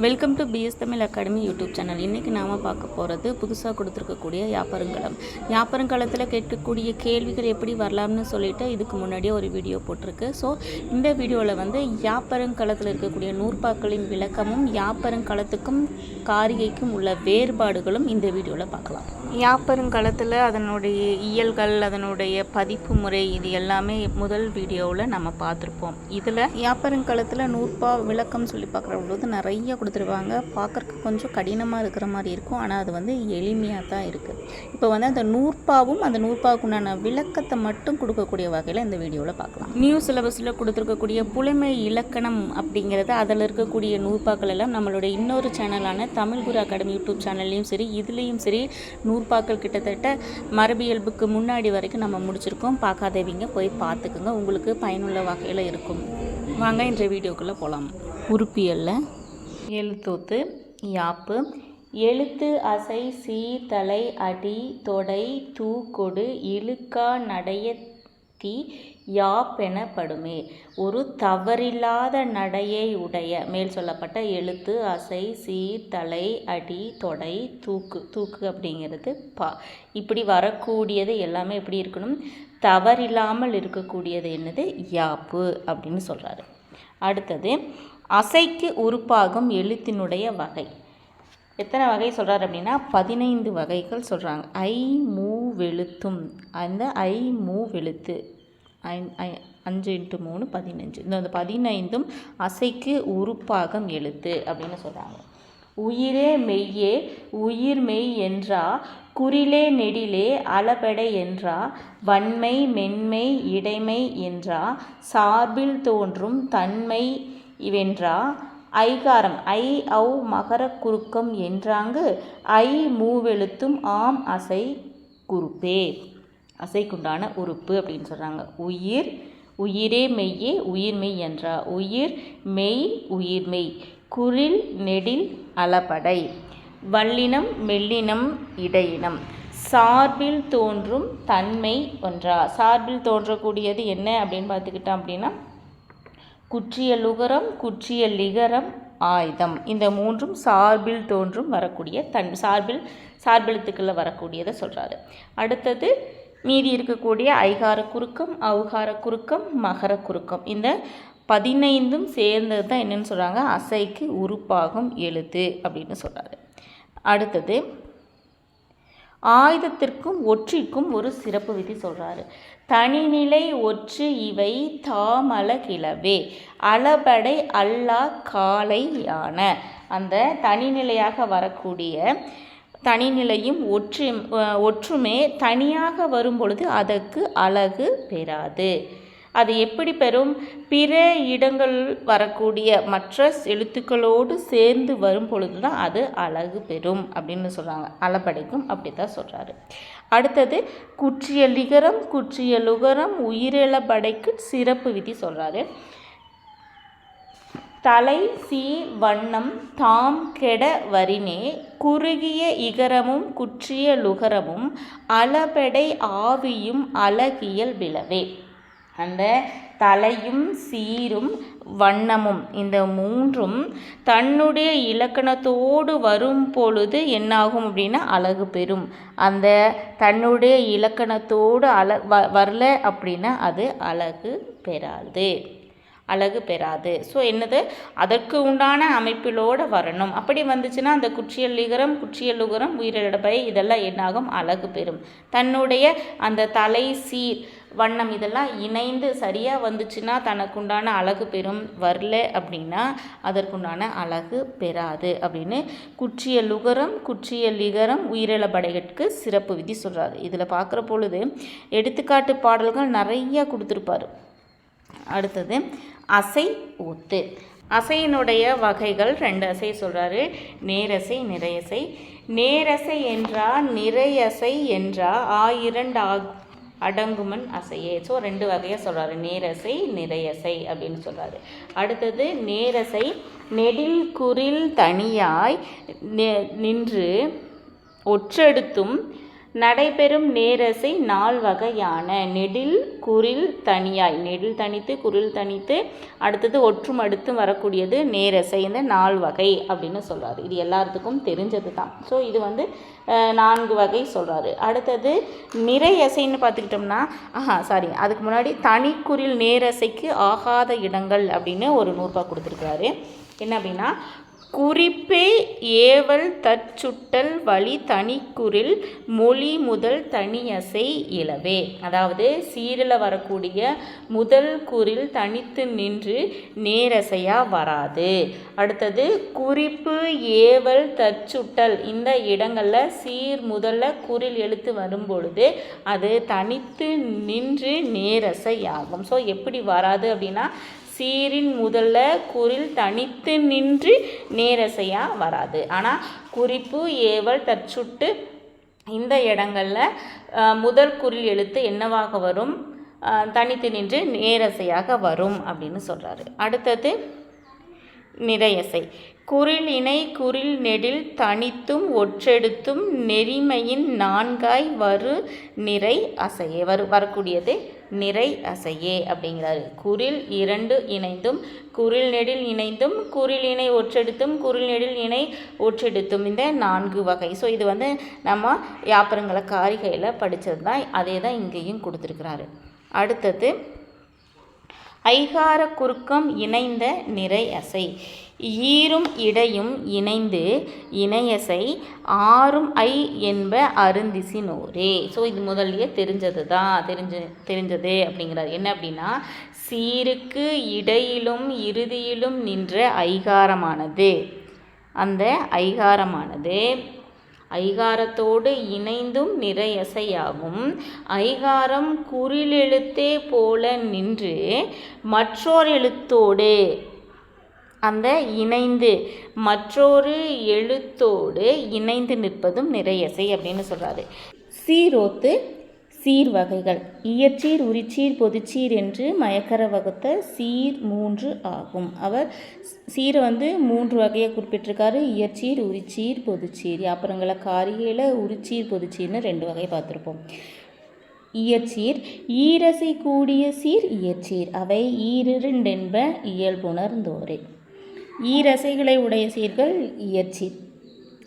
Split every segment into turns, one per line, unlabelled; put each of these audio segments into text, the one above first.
Welcome to PS Tamil academy YouTube channel இன்றைக்கி நாம் பார்க்க போகிறது புதுசாக கொடுத்துருக்கக்கூடிய யாப்பருங்கலம் யாப்பருங்கலத்தில் கேட்கக்கூடிய கேள்விகள் எப்படி வரலாம்னு சொல்லிட்டு இதுக்கு முன்னாடியே ஒரு வீடியோ போட்டிருக்கு. ஸோ இந்த வீடியோவில் வந்து யாப்பருங்கலத்தில் இருக்கக்கூடிய நூற்பாக்களின் விளக்கமும் யாப்பருங்கலத்துக்கும் காரிகைக்கும் உள்ள வேறுபாடுகளும் இந்த வீடியோவில் பார்க்கலாம். யாப்பருங்கலத்தில் அதனுடைய இயல்கள் அதனுடைய பதிப்பு முறை இது எல்லாமே முதல் வீடியோவில் நம்ம பார்த்துருப்போம். இதில் யாப்பருங்கலத்தில் நூற்பா விளக்கம் சொல்லி பார்க்குற பொழுது நிறைய கொடுத்துருவாங்க. பார்க்குறக்கு கொஞ்சம் கடினமாக இருக்கிற மாதிரி இருக்கும். ஆனால் அது வந்து எளிமையாக தான் இருக்குது இப்போ வந்து அந்த நூற்பாவும் அந்த நூற்பாவுக்கு உண்டான விளக்கத்தை மட்டும் கொடுக்கக்கூடிய வகையில் இந்த வீடியோவில் பார்க்கலாம். நியூ சிலபஸில் கொடுத்துருக்கக்கூடிய புலமை இலக்கணம் அப்படிங்கிறது அதில் இருக்கக்கூடிய நூற்பாக்கள் எல்லாம் நம்மளுடைய இன்னொரு சேனலான தமிழ் குரு அகாடமி யூடியூப் சேனல்லையும் சரி இதுலேயும் சரி நூற்பாக்கள் கிட்டத்தட்ட மரபியல்புக்கு முன்னாடி வரைக்கும் நம்ம முடிச்சிருக்கோம். பார்க்காதவங்க போய் பார்த்துக்குங்க. உங்களுக்கு பயனுள்ள வகையில் இருக்கும். வாங்க இன்றைய வீடியோக்குள்ளே போகலாம் உறுப்பியலில் எழுத்தூத்து யாப்பு. எழுத்து அசை சீ தலை அடி தொடை தூக்கொடு இழுக்கா நடைய தீ யாப்பெனப்படுமே ஒரு தவறில்லாத நடையை உடைய மேல் சொல்லப்பட்ட எழுத்து அசை சீ தலை அடி தொடை தூக்கு தூக்கு அப்படிங்கிறது பா. இப்படி வரக்கூடியது எல்லாமே எப்படி இருக்கணும்? தவறில்லாமல் இருக்கக்கூடியது என்னது? யாப்பு அப்படின்னு சொல்கிறாரு அடுத்தது அசைக்கு உறுப்பாகும் எழுத்தினுடைய வகை. எத்தனை வகை சொல்கிறார் அப்படின்னா பதினைந்து வகைகள் சொல்கிறாங்க ஐ மூ வெளுத்தும். அந்த ஐ மூ வெளுத்து. ஐ- ஐ- அஞ்சு இன்ட்டு மூணு பதினஞ்சு. இந்த அந்த பதினைந்தும் அசைக்கு உருப்பாகம் எழுத்து அப்படின்னு சொல்கிறாங்க உயிரே மெய்யே உயிர் மெய் என்றா குறிலே நெடிலே அளபெடை என்றா வன்மை மென்மை இடைமை என்றா சார்பில் தோன்றும் தன்மை இவென்றா? ஐகாரம் ஐ ஔ மகர குறுக்கம் என்றாங்கு ஐ மூவெழுத்தும் ஆம் அசை குறுப்பே. அசைக்குண்டான உறுப்பு அப்படின்னு சொல்கிறாங்க உயிர் உயிரே மெய்யே உயிர்மெய் என்றா. உயிர் மெய் உயிர்மெய் குரில் நெடில் அளபடை வல்லினம் மெல்லினம் இடையினம். சார்பில் தோன்றும் தன்மை ஒன்றா. சார்பில் தோன்றக்கூடியது என்ன அப்படின்னு பார்த்துக்கிட்டோம் அப்படின்னா குற்றிய லுகரம் குற்றிய லிகரம் ஆயுதம். இந்த மூன்றும் சார்பில் தோன்றும் வரக்கூடிய தன் சார்பில் சார்பெழுத்துக்களில் வரக்கூடியதை சொல்கிறாரு அடுத்தது மீதி இருக்கக்கூடிய ஐகார குறுக்கம் ஔகார குறுக்கம் மகர குறுக்கம். இந்த பதினைந்தும் சேர்ந்தது தான் என்னன்னு சொல்கிறாங்க அசைக்கு உருப்பாகும் எழுத்து அப்படின்னு சொல்கிறாரு அடுத்தது ஆயுதத்திற்கும் ஒற்றிற்கும் ஒரு சிறப்பு விதி சொல்கிறாரு தனிநிலை ஒற்று இவை தாமல கிளவே அளபடை அல்லா காலை யான அந்த தனிநிலையாக வரக்கூடிய தனிநிலையும் ஒற்று ஒற்றுமே தனியாக வரும் பொழுது அதற்கு அழகு பெறாது. அது எப்படி பெறும்? பிற இடங்கள் வரக்கூடிய மற்ற எழுத்துக்களோடு சேர்ந்து வரும் பொழுது தான் அது அழகு பெறும் அப்படின்னு சொல்கிறாங்க அளபடைக்கும் அப்படி தான் சொல்கிறாரு அடுத்தது குற்றிய லிகரம் குற்றிய லுகரம் உயிரிழபடைக்கு சிறப்பு விதி சொல்கிறாரு தலை சீ வண்ணம் தாம் கெட வரினே குறுகிய இகரமும் குற்றிய லுகரமும் அளபெடை ஆவியும் அழகியல் விளவே. அந்த தலையும் சீரும் வண்ணமும் இந்த மூன்றும் தன்னுடைய இலக்கணத்தோடு வரும் பொழுது என்னாகும் அப்படின்னா அழகு பெறும். அந்த தன்னுடைய இலக்கணத்தோடு அழ வ வரல அப்படின்னா அது அழகு பெறாது. அழகு பெறாது. ஸோ என்னது? அதற்கு உண்டான அமைப்பிலோடு வரணும். அப்படி வந்துச்சுன்னா அந்த குற்றியல்லிகரம் லிகரம் உயிரிழப்பை இதெல்லாம் என்னாகும்? அழகு பெறும். தன்னுடைய அந்த தலை சீர் வண்ணம் இதெல்லாம் இணைந்து சரியாக வந்துச்சுன்னா தனக்குண்டான அழகு பெறும் வரல அப்படின்னா அதற்குண்டான அழகு பெறாது அப்படின்னு குற்றிய லுகரம் குற்றிய லிகரம் உயிரிழப்படைகளுக்கு சிறப்பு விதி சொல்கிறாரு இதில் பார்க்குற பொழுது எடுத்துக்காட்டு பாடல்கள் நிறைய கொடுத்துருப்பார். அடுத்தது அசை ஊத்து அசையினுடைய வகைகள் ரெண்டு அசை சொல்கிறாரு நேரசை நிறையசை. நேரசை என்றா நிறையசை என்றா ஆயிரண்டு ஆக் அடங்குமன் அசையே. ஸோ ரெண்டு வகையாக சொல்கிறாரு நேரசை நிறையசை அப்படின்னு சொல்கிறாரு அடுத்தது நேரசை நெடில் குரில் தனியாய் நின்று ஒற்றெடுத்தும் நடைபெறும் நேரசை நால் வகையான. நெடில் குரில் தனியாய். நெடில் தனித்து குரில் தனித்து அடுத்தது ஒற்றும் அடுத்தும் வரக்கூடியது நேரசை இந்த நால் வகை அப்படின்னு சொல்கிறார் இது எல்லாத்துக்கும் தெரிஞ்சது தான் ஸோ இது வந்து நான்கு வகை சொல்கிறாரு அடுத்தது நிறையசைன்னு பார்த்துக்கிட்டோம்னா ஆஹா சாரி அதுக்கு முன்னாடி தனிக்குறில் நேரசைக்கு ஆகாத இடங்கள் அப்படின்னு ஒரு நூறுபா கொடுத்துருக்காரு என்ன அப்படின்னா குறிப்பே ஏவல் தற்சுட்டல் வழி தனிக்குறில் மொழி முதல் தனியசை இலவே. அதாவது சீரில் வரக்கூடிய முதல் குறில் தனித்து நின்று நேரசையாக வராது. அடுத்தது குறிப்பு ஏவல் தற்சுட்டல் இந்த இடங்களில் சீர் முதல்ல குறில் எழுத்து வரும் பொழுது அது தனித்து நின்று நேரசையாகும் ஸோ எப்படி வராது அப்படின்னா சீரின் முதல்ல குறில் தனித்து நின்று நேரசையாக வராது. ஆனால் குறிப்பு ஏவல் தற்சுட்டு இந்த இடங்களில் முதல் குறில் எழுத்து என்னவாக வரும்? தனித்து நின்று நேரசையாக வரும் அப்படின்னு சொல்கிறாரு அடுத்தது நிறையசை. குரில் இணை குரில் நெடில் தனித்தும் ஒற்றெடுத்தும் நெறிமையின் நான்காய் வரு நிறை அசையே. வரு வரக்கூடியது நிறை அசையே அப்படிங்கிறாரு. குரில் இரண்டு இணைந்தும் குரில் நெடில் இணைந்தும் குரில் இணை ஒற்றெடுத்தும் குரில் நெடில் இணை ஒற்றெடுத்தும் இந்த நான்கு வகை. ஸோ இது வந்து நம்ம யாப்பரங்களை காரிகையில் படித்தது தான் அதே தான் இங்கேயும் கொடுத்துருக்குறாரு. அடுத்தது ஐகார குறுக்கம் இணைந்த நிறை அசை ஈரும் இடையும் இணைந்து இணையசை ஆறும் ஐ என்ப அருந்திசி நோரே ஸோ இது முதல்லயே தெரிஞ்சது தான் தெரிஞ்சு தெரிஞ்சது அப்படிங்கிறார். என்ன அப்படின்னா சீருக்கு இடையிலும் இறுதியிலும் நின்ற ஐகாரமானது. அந்த ஐகாரமானது ஐகாரத்தோடு இணைந்தும் நிறையசையாகும். ஐகாரம் குறிலெழுத்தே போல நின்று மற்றோர் எழுத்தோடு அந்த இணைந்து மற்றொரு எழுத்தோடு இணைந்து நிற்பதும் நிறையசை அப்படின்னு சொல்கிறாரு சீரோத்து சீர் வகைகள். இயற்சீர் உரிச்சீர் பொதுச்சீர் என்று மயக்கர வகுத்த சீர் மூன்று ஆகும். அவர் சீரை வந்து மூன்று வகையை குறிப்பிட்டிருக்காரு. இயற்சீர் உரிச்சீர் பொதுச்சீர். அப்புறங்கள காரிகையில் உரிச்சீர் பொதுச்சீர்னு ரெண்டு வகை பார்த்துருப்போம். இயற்சீர் ஈரசை கூடிய சீர் இயற்சீர். அவை ஈரிரண்டென்ப இயல்புணர்ந்தோரே. ஈரசைகளை உடைய சீர்கள் இயற்சீர்.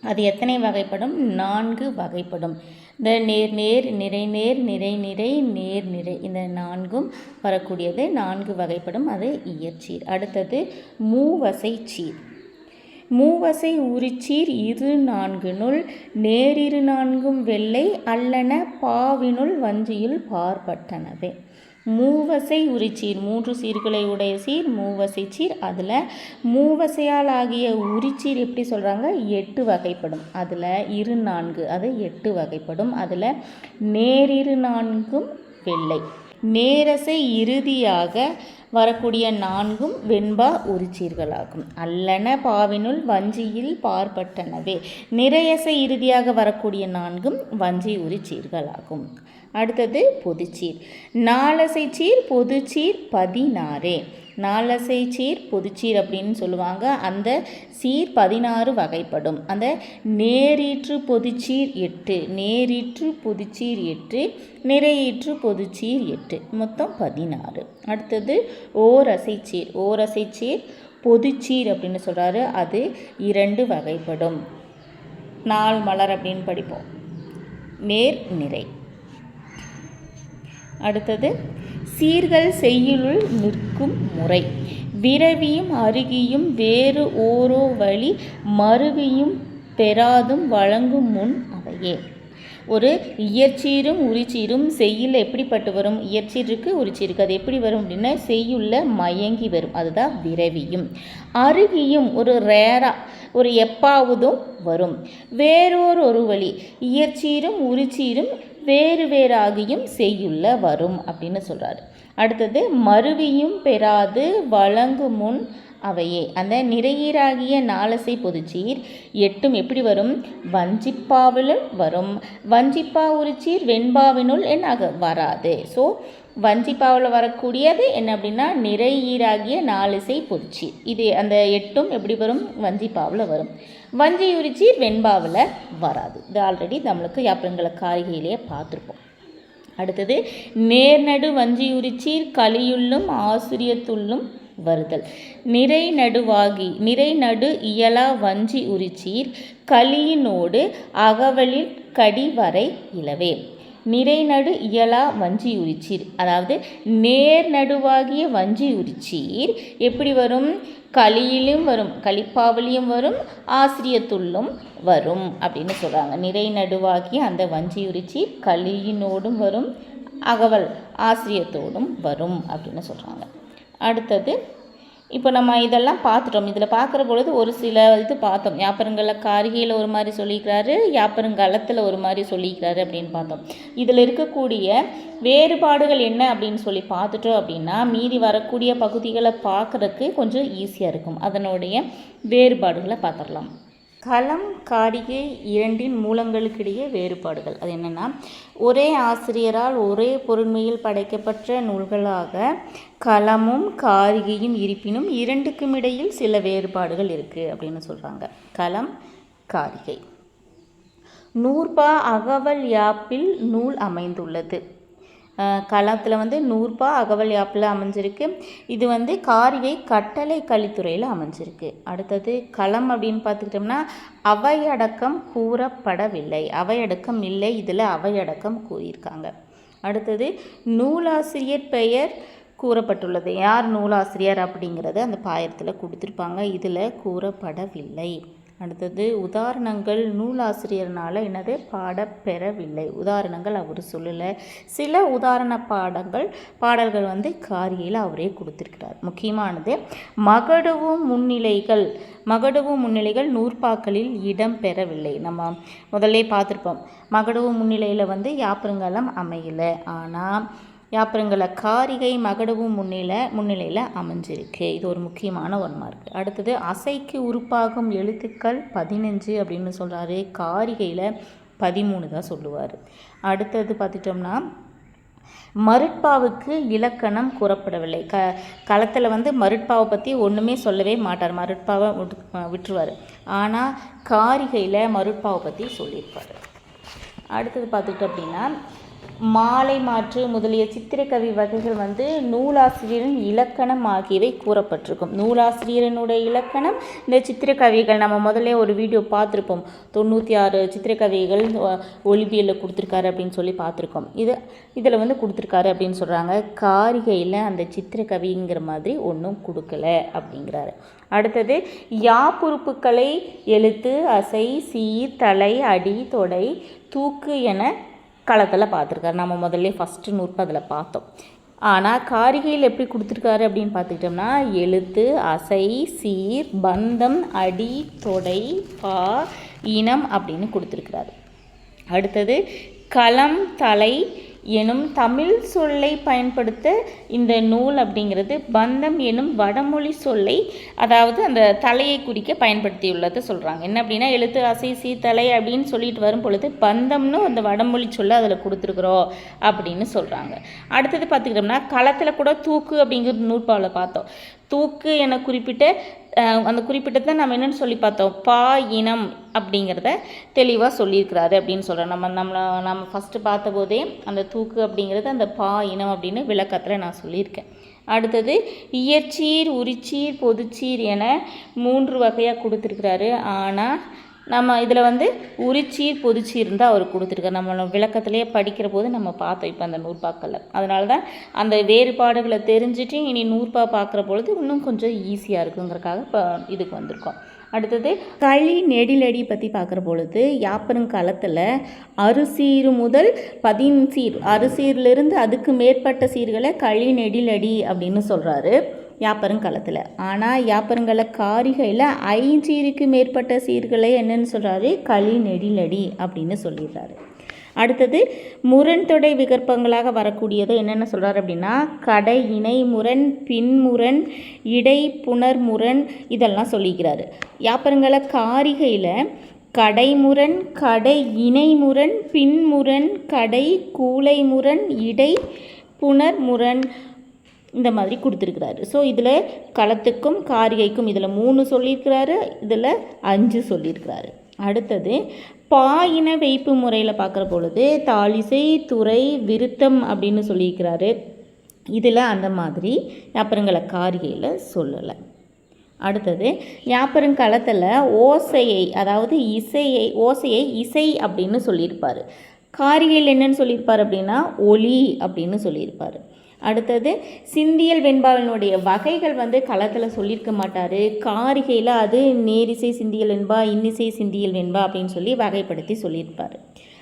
அது எத்தனை வகைப்படும்? நான்கு வகைப்படும். இந்த நேர் நேர் நிறை நேர் நிறை நிறை நேர் நிறை. இந்த நான்கும் வரக்கூடியது நான்கு வகைப்படும். அது இயற்சீர். அடுத்தது மூவசை சீர். மூவசை உரிச்சீர் இரு நான்கினுள் நேரிரு நான்கும் வெள்ளை அல்லன பாவினுள் வஞ்சியுள் பார்பட்டனவே. மூவசை உரிச்சீர். மூன்று சீர்களை உடைய சீர் மூவசை சீர். அதில் மூவசையால் ஆகிய உரிச்சீர் எப்படி சொல்கிறாங்க எட்டு வகைப்படும். அதில் இரு நான்கு அது எட்டு வகைப்படும். அதில் நேரிரு நான்கும் வெள்ளை. நேரசை இறுதியாக வரக்கூடிய நான்கும் வெண்பா உரிச்சீர்களாகும். அல்லன பாவினுள் வஞ்சியில் பார்ப்பட்டனவே நிறையசை இறுதியாக வரக்கூடிய நான்கும் வஞ்சி உரிச்சீர்களாகும். அடுத்தது பொதுச்சீர். நாலசை சீர் பொதுச்சீர் பதினாறு. நாலசை சீர் பொதுச்சீர் அப்படின்னு சொல்லுவாங்க. அந்த சீர் பதினாறு வகைப்படும். அந்த நேரீற்று பொதுச்சீர் எட்டு நேரீற்று பொதுச்சீர் எட்டு நிறையீற்று பொதுச்சீர் எட்டு. மொத்தம் பதினாறு. அடுத்தது ஓரசை சீர் ஓரசை சீர் பொதுச்சீர் அப்படின்னு சொல்கிறாரு அது இரண்டு வகைப்படும். நாள் மலர் அப்படின்னு படிப்போம். நேர் நிறை அடுத்தது சீர்கள் செய்யுளுள் நிற்கும் முறை. விரவியும் அருகியும் வேறு ஓரோ வழி மருவியும் பெறாதும் வழங்கும் முன் அவையே. ஒரு இயற்சீரும் உரிச்சீரும் செய்யுள்ள எப்படிப்பட்டு வரும்? இயற்சீர் இருக்கு. அது எப்படி வரும் அப்படின்னா செய்யுள்ள மயங்கி வரும். அதுதான் விரவியும். அருகியும் ஒரு ரேரா ஒரு எப்பாவதும் வரும். வேறொரு ஒரு வழி இயற்சீரும் உரிச்சீரும் வேறு வேறாகியும் செய்யுள்ள வரும் அப்படின்னு சொல்கிறாரு அடுத்தது மருவியும் பெறாது வழங்கு முன் அவையே. அந்த நிறையீராகிய நாலசை பொதுச்சீர் எட்டும் எப்படி வரும்? வஞ்சிப்பாவில் வரும். வஞ்சிப்பா உரிச்சீர் வெண்பாவினுள் என்னாக? வராது. ஸோ வஞ்சிப்பாவில் வரக்கூடியது என்ன அப்படின்னா நிறையீராகிய நாலிசை பொதுச்சீர். இது அந்த எட்டும் எப்படி வரும்? வஞ்சிப்பாவில் வரும். வஞ்சியுரிச்சி வெண்பாவில் வராது. இது ஆல்ரெடி நம்மளுக்கு யாப்பரங்களை காரிகையிலேயே பார்த்துருப்போம். அடுத்தது நேர்நடு வஞ்சியுரிச்சீர் கலியுள்ளும் ஆசிரியத்துள்ளும் வருதல். நிறை நடுவாகி நிறை நடு இயலா வஞ்சி உரிச்சீர் கலியினோடு அகவலில் கடிவரை இலவே. நிறைநடு இயலா வஞ்சி உரிச்சீர் அதாவது நேர் நடுவாகிய வஞ்சி உரிச்சீர் எப்படி வரும்? களியிலும் வரும் களிப்பாவலியும் வரும் ஆசிரியத்துள்ளும் வரும் அப்படின்னு சொல்கிறாங்க நிறை நடுவாகிய அந்த வஞ்சி களியினோடும் வரும் அகவல் ஆசிரியத்தோடும் வரும் அப்படின்னு சொல்கிறாங்க அடுத்தது இப்போ நம்ம இதெல்லாம் பார்த்துட்டோம். இதில் பார்க்குற பொழுது ஒரு சில இது பார்த்தோம். யாப்பருங்கல காரிகையில் ஒரு மாதிரி சொல்லிக்கிறாரு யாப்பருங்கலத்தில் ஒரு மாதிரி சொல்லிக்கிறாரு அப்படின்னு பார்த்தோம். இதில் இருக்கக்கூடிய வேறுபாடுகள் என்ன அப்படின்னு சொல்லி பார்த்துட்டோம் அப்படின்னா மீதி வரக்கூடிய பகுதிகளை பார்க்குறதுக்கு கொஞ்சம் ஈஸியாக இருக்கும். அதனுடைய வேறுபாடுகளை பார்த்துடலாம். களம் காரிகை இரண்டின் மூலங்களுக்கிடையே வேறுபாடுகள். அது என்னென்னா ஒரே ஆசிரியரால் ஒரே பொருண்மையில் படைக்கப்பட்ட நூல்களாக களமும் காரிகையும் இருப்பினும் இரண்டுக்கும் இடையில் சில வேறுபாடுகள் இருக்குது அப்படின்னு சொல்கிறாங்க களம் காரிகை. நூற்பா அகவல் யாப்பில் நூல் அமைந்துள்ளது. களத்தில் வந்து நூறுபா அகவல் யாப்பில் அமைஞ்சிருக்கு. இது வந்து காரிகை கட்டளை கலித்துறையில் அமைஞ்சிருக்கு. அடுத்தது களம் அப்படின்னு பார்த்துக்கிட்டோம்னா அவையடக்கம் கூறப்படவில்லை. அவையடக்கம் இல்லை இதில் அவையடக்கம் கூறியிருக்காங்க. அடுத்தது நூலாசிரியர் பெயர் கூறப்பட்டுள்ளது. யார் நூலாசிரியர் அப்படிங்கிறத அந்த பாயத்தில் கொடுத்துருப்பாங்க. இதில் கூறப்படவில்லை. அடுத்தது உதாரணங்கள் நூலாசிரியர்னால் என்னது பாடப்பெறவில்லை உதாரணங்கள் அவர் சொல்லலை. சில உதாரண பாடங்கள் பாடல்கள் வந்து காரியில் அவரே கொடுத்துருக்கிறார். முக்கியமானது மகடுவும் முன்னிலைகள் மகடுவும் முன்னிலைகள் நூற்பாக்களில் இடம் பெறவில்லை. நம்ம முதல்ல பார்த்துருப்போம். மகடுவும் முன்னிலையில் வந்து யாப்பருங்கலம் அமையலை. ஆனால் யாப்பரங்களை காரிகை மகடவும் முன்னில முன்னிலையில் அமைஞ்சிருக்கு. இது ஒரு முக்கியமான ஒன் மார்க் அடுத்தது அசைக்கு உருப்பாகும் எழுத்துக்கள் பதினஞ்சு அப்படின்னு சொல்கிறாரு காரிகையில் பதிமூணு தான் சொல்லுவார். அடுத்தது பார்த்துட்டோம்னா மருட்பாவுக்கு இலக்கணம் கூறப்படவில்லை. க களத்தில் வந்து மருட்பாவை பற்றி ஒன்றுமே சொல்லவே மாட்டார். மருட்பாவை விட்டுருவார். ஆனால் காரிகையில் மருட்பாவை பற்றி சொல்லியிருப்பார். அடுத்தது பார்த்துக்கிட்டோம் அப்படின்னா மாலை மாற்று முதலிய சித்திரக்கவி வகைகள் வந்து நூலாசிரியரின் இலக்கணம் ஆகியவை கூறப்பட்டிருக்கும். நூலாசிரியரனுடைய இலக்கணம் இந்த சித்திரக்கவிகள் நம்ம முதல்ல ஒரு வீடியோ பார்த்துருப்போம். தொண்ணூற்றி ஆறு சித்திரக்கவிகள் ஒலிபியலில் கொடுத்துருக்காரு அப்படின்னு சொல்லி பார்த்துருக்கோம். இது இதில் வந்து கொடுத்துருக்காரு அப்படின்னு சொல்கிறாங்க காரிகையில் அந்த சித்திரக்கவிங்கிற மாதிரி ஒன்றும் கொடுக்கல அப்படிங்கிறாரு. அடுத்தது யாப்புறுப்புக்களை எழுத்து அசை சீர் தலை அடி தொடை தூக்கு என களத்தில் பார்த்துருக்காரு நம்ம முதல்ல ஃபஸ்ட்டு நூற்பு அதில் பார்த்தோம். ஆனால் காரிகையில் எப்படி கொடுத்துருக்காரு அப்படின்னு பார்த்துக்கிட்டோம்னா எழுத்து அசை சீர் பந்தம் அடி தொடை பா இனம் அப்படின்னு கொடுத்துருக்குறாரு. அடுத்தது களம் தலை எனும் தமிழ் சொல்லை பயன்படுத்த இந்த நூல் அப்படிங்கிறது பந்தம் எனும் வடமொழி சொல்லை அதாவது அந்த தலையை குறிக்க பயன்படுத்தியுள்ளது சொல்கிறாங்க என்ன அப்படின்னா எழுத்து அசை சீத்தலை தலை அப்படின்னு சொல்லிட்டு வரும் பொழுது பந்தம்னு அந்த வடமொழி சொல்ல அதில் கொடுத்துருக்குறோம் அப்படின்னு சொல்கிறாங்க அடுத்தது பார்த்துக்கிட்டோம்னா களத்தில் கூட தூக்கு அப்படிங்கிற நூற்பாவில் பார்த்தோம். தூக்கு என குறிப்பிட்ட அந்த குறிப்பிட்டதை நம்ம என்னென்னு சொல்லி பார்த்தோம்? பா இனம் அப்படிங்கிறத தெளிவாக சொல்லியிருக்கிறாரு அப்படின்னு சொல்கிறோம் நம்ம நம்மளை நம்ம ஃபஸ்ட்டு பார்த்தபோதே அந்த தூக்கு அப்படிங்கிறது அந்த பா இனம் அப்படின்னு விளக்கத்தில் நான் சொல்லியிருக்கேன். அடுத்தது இயற்சீர் உரிச்சீர் பொதுச்சீர் என மூன்று வகையாக கொடுத்துருக்குறாரு. ஆனால் நம்ம இதில் வந்து உரிச்சீர் பொதுச்சீர் தான் அவர் கொடுத்துருக்காரு. நம்ம விளக்கத்திலேயே படிக்கிற போது நம்ம பார்த்தோம் இப்போ அந்த நூற்பாக்களில். அதனால தான் அந்த வேறுபாடுகளை தெரிஞ்சுட்டு இனி நூற்பா பார்க்குற பொழுது இன்னும் கொஞ்சம் ஈஸியாக இருக்குங்கிறக்காக இப்போ இதுக்கு வந்திருக்கோம். அடுத்தது களி நெடிலடி பற்றி பார்க்குற பொழுது யாப்பருங்காலத்தில் அரிசீர் முதல் பதின்சீர் அரிசீர்லேருந்து அதுக்கு மேற்பட்ட சீர்களை களி நெடிலடி அப்படின்னு சொல்கிறாரு யாப்பருங்காலத்தில் ஆனால் யாப்பருங்கால காரிகையில் ஐஞ்சீருக்கு மேற்பட்ட சீர்களை என்னென்னு சொல்கிறாரு களி நெடிலடி அப்படின்னு சொல்லிடுறாரு. அடுத்தது முரண் தொடை விகற்பங்களாக வரக்கூடியது என்னென்ன சொல்கிறார் அப்படின்னா? கடை இணை முரண் பின்முரண் இடை புனர்முரண் இதெல்லாம் சொல்லிக்கிறாரு. யாப்பருங்கால காரிகையில் கடைமுரண் கடை இணைமுரண் பின்முரண் கடை கூளைமுரண் இடை புனர் முரண் இந்த மாதிரி கொடுத்துருக்கிறாரு. ஸோ இதில் களத்துக்கும் காரிகைக்கும் இதில் மூணு சொல்லியிருக்கிறாரு இதில் அஞ்சு சொல்லியிருக்கிறாரு. அடுத்தது பாயின வைப்பு முறையில் பார்க்குற பொழுது தாளிசை துறை விருத்தம் அப்படின்னு சொல்லியிருக்கிறாரு. இதில் அந்த மாதிரி அப்புறங்களை காரிகையில் சொல்லலை. அடுத்தது யாப்பருங்களத்தில் ஓசையை அதாவது இசையை ஓசையை இசை அப்படின்னு சொல்லியிருப்பார். காரிகையில் என்னன்னு சொல்லியிருப்பார் அப்படின்னா ஒலி அப்படின்னு சொல்லியிருப்பார். அடுத்தது சிந்தியல் வெண்பாவினுடைய வகைகள் வந்து களத்தில் சொல்லியிருக்க மாட்டார். காரிகையில் அது நேரிசை சிந்தியல் வெண்பா இன்னிசை சிந்தியல் வெண்பா அப்படின்னு சொல்லி வகைப்படுத்தி சொல்லியிருப்பார்.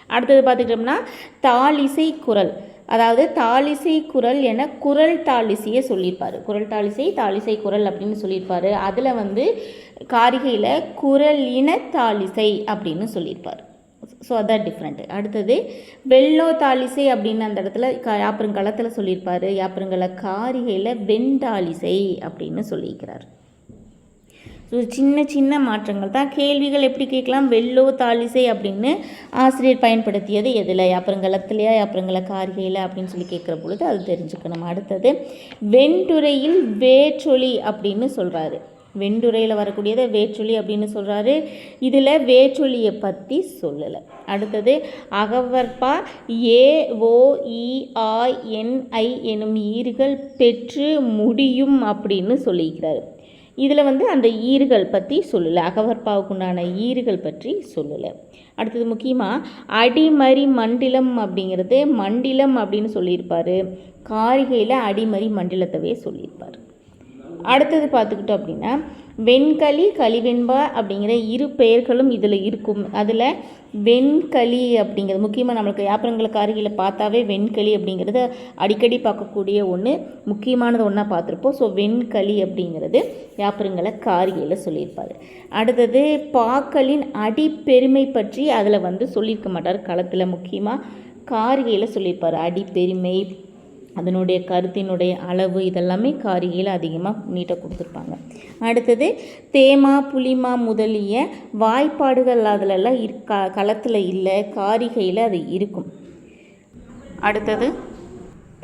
அடுத்தது பார்த்துக்கிட்டோம்னா தாளிசை குரல். அதாவது தாளிசை குரல் என குரல் தாளிசையை சொல்லியிருப்பார். குரல் தாளிசை தாளிசை குரல் அப்படின்னு சொல்லியிருப்பார். அதில் வந்து காரிகையில் குரல் இன தாளிசை அப்படின்னு சொல்லியிருப்பார். ஸோ அதான் டிஃப்ரெண்ட்டு அடுத்தது வெள்ளோ தாலிசை அப்படின்னு அந்த இடத்துல க யாப்பருங்களத்தில் சொல்லியிருப்பார். யாப்பருங்கள காரிகையில் வெண்டாலிசை அப்படின்னு சொல்லியிருக்கிறார். ஸோ சின்ன சின்ன மாற்றங்கள் தான். கேள்விகள் எப்படி கேட்கலாம்? வெள்ளோ தாலிசை அப்படின்னு ஆசிரியர் பயன்படுத்தியது எதில்? யாப்பருங்களத்திலையா யாப்பருங்கள காரிகையில்? அப்படின்னு சொல்லி கேட்குற பொழுது அது தெரிஞ்சுக்கணும். அடுத்தது வெண்டுரையில் வேற்றொலி அப்படின்னு சொல்கிறாரு வெண்டுரையில் வரக்கூடியதை வேற்றொலி அப்படின்னு சொல்கிறாரு இதில் வேற்றொலியை பற்றி சொல்லலை. அடுத்தது அகவற்பா ஏ ஓ இ எனும் ஈறுகள் பெற்று முடியும் அப்படின்னு சொல்லியிருக்கிறாரு. இதில் வந்து அந்த ஈறுகள் பற்றி சொல்லலை. அகவற்பாவுக்குண்டான ஈறுகள் பற்றி சொல்லலை. அடுத்தது முக்கியமாக அடிமறி மண்டிலம் அப்படிங்கிறது மண்டிலம் அப்படின்னு சொல்லியிருப்பார். காரிகையில் அடிமறி மண்டிலத்தவே சொல்லியிருப்பார். அடுத்தது பார்த்துக்கிட்டோம் அப்படின்னா வெண்களி கலிவெண்பா அப்படிங்கிற இரு பெயர்களும் இதில் இருக்கும். அதில் வெண்களி அப்படிங்கிறது முக்கியமாக நம்மளுக்கு யாப்பரங்களை காரிகையில் பார்த்தாவே வெண்களி அப்படிங்கிறது அடிக்கடி பார்க்கக்கூடிய ஒன்று முக்கியமானது ஒன்றா பார்த்துருப்போம். ஸோ வெண்களி அப்படிங்கிறது யாப்பரங்களை காரிகையில் சொல்லியிருப்பார். அடுத்தது பாக்களின் அடிப்பெருமை பற்றி அதில் வந்து சொல்லியிருக்க மாட்டார். களத்தில் முக்கியமாக காரிகையில் சொல்லியிருப்பார். அடிப்பெருமை அதனுடைய கருத்தினுடைய அளவு இதெல்லாமே காரிகையில் அதிகமாக நீட்டாக கொடுத்துருப்பாங்க. அடுத்தது தேமா புளிமா முதலிய வாய்ப்பாடுகள் அதிலெல்லாம் இருக்கா க களத்தில் இல்லை காரிகையில் அது இருக்கும். அடுத்தது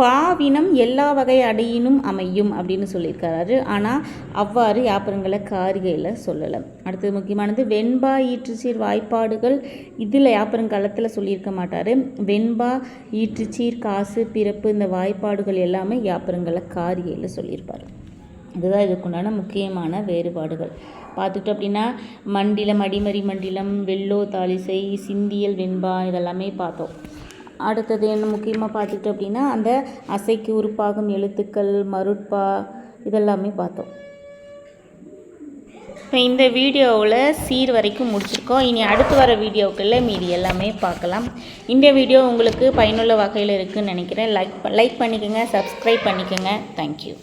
பாவினம் எல்லா வகை அடையினும் அமையும் அப்படின்னு சொல்லியிருக்காரு. ஆனால் அவ்வாறு யாப்பரங்களை காரிகையில் சொல்லலை. அடுத்தது முக்கியமானது வெண்பா ஈற்றுச்சீர் வாய்ப்பாடுகள் இதில் யாப்பரங்காலத்தில் சொல்லியிருக்க மாட்டார். வெண்பா ஈற்றுச்சீர் காசு பிறப்பு இந்த வாய்ப்பாடுகள் எல்லாமே யாப்பரங்களை காரிகையில் சொல்லியிருப்பார். இதுதான் இதுக்குண்டான முக்கியமான வேறுபாடுகள். பார்த்துட்டோம் அப்படின்னா மண்டிலம் அடிமறி மண்டிலம் வெள்ளோ தாலிசை சிந்தியல் வெண்பா இதெல்லாமே பார்த்தோம். அடுத்தது என்ன முக்கியமாக பார்த்துட்டு அப்படின்னா அந்த அசைக்கு உருப்பாகும் எழுத்துக்கள் மருட்பா இதெல்லாமே பார்த்தோம். இப்போ இந்த வீடியோவில் சீர் வரைக்கும் முடிச்சிருக்கோம். இனி அடுத்து வர வீடியோக்களில் மீதி எல்லாமே பார்க்கலாம். இந்த வீடியோ உங்களுக்கு பயனுள்ள வகையில் இருக்குதுன்னு நினைக்கிறேன். லைக் லைக் பண்ணிக்கோங்க சப்ஸ்கிரைப் பண்ணிக்கோங்க. Thank you